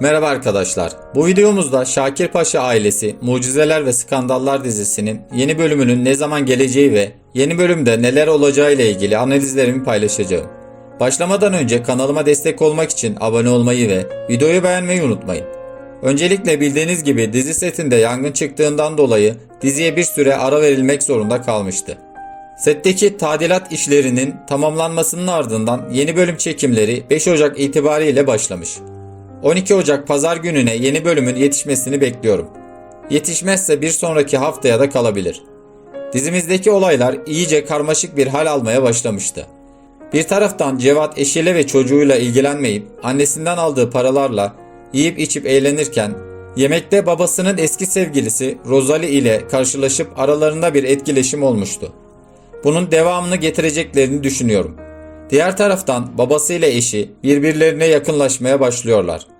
Merhaba arkadaşlar. Bu videomuzda Şakir Paşa ailesi Mucizeler ve Skandallar dizisinin yeni bölümünün ne zaman geleceği ve yeni bölümde neler olacağı ile ilgili analizlerimi paylaşacağım. Başlamadan önce kanalıma destek olmak için abone olmayı ve videoyu beğenmeyi unutmayın. Öncelikle bildiğiniz gibi dizi setinde yangın çıktığından dolayı diziye bir süre ara verilmek zorunda kalmıştı. Setteki tadilat işlerinin tamamlanmasının ardından yeni bölüm çekimleri 5 Ocak itibariyle başlamış. 12 Ocak pazar gününe yeni bölümün yetişmesini bekliyorum. Yetişmezse bir sonraki haftaya da kalabilir. Dizimizdeki olaylar iyice karmaşık bir hal almaya başlamıştı. Bir taraftan Cevat eşiyle ve çocuğuyla ilgilenmeyip annesinden aldığı paralarla yiyip içip eğlenirken yemekte babasının eski sevgilisi Rosalie ile karşılaşıp aralarında bir etkileşim olmuştu. Bunun devamını getireceklerini düşünüyorum. Diğer taraftan babasıyla eşi birbirlerine yakınlaşmaya başlıyorlar.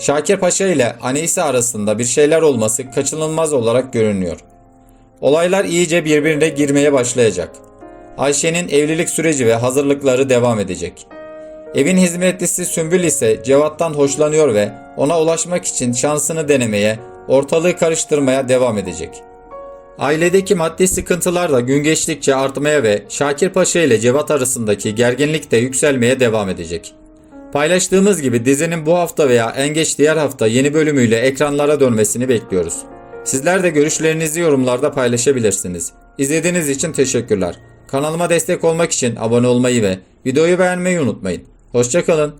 Şakir Paşa ile Anise arasında bir şeyler olması kaçınılmaz olarak görünüyor. Olaylar iyice birbirine girmeye başlayacak. Ayşe'nin evlilik süreci ve hazırlıkları devam edecek. Evin hizmetlisi Sümbül ise Cevat'tan hoşlanıyor ve ona ulaşmak için şansını denemeye, ortalığı karıştırmaya devam edecek. Ailedeki maddi sıkıntılar da gün geçtikçe artmaya ve Şakir Paşa ile Cevat arasındaki gerginlik de yükselmeye devam edecek. Paylaştığımız gibi dizinin bu hafta veya en geç diğer hafta yeni bölümüyle ekranlara dönmesini bekliyoruz. Sizler de görüşlerinizi yorumlarda paylaşabilirsiniz. İzlediğiniz için teşekkürler. Kanalıma destek olmak için abone olmayı ve videoyu beğenmeyi unutmayın. Hoşçakalın.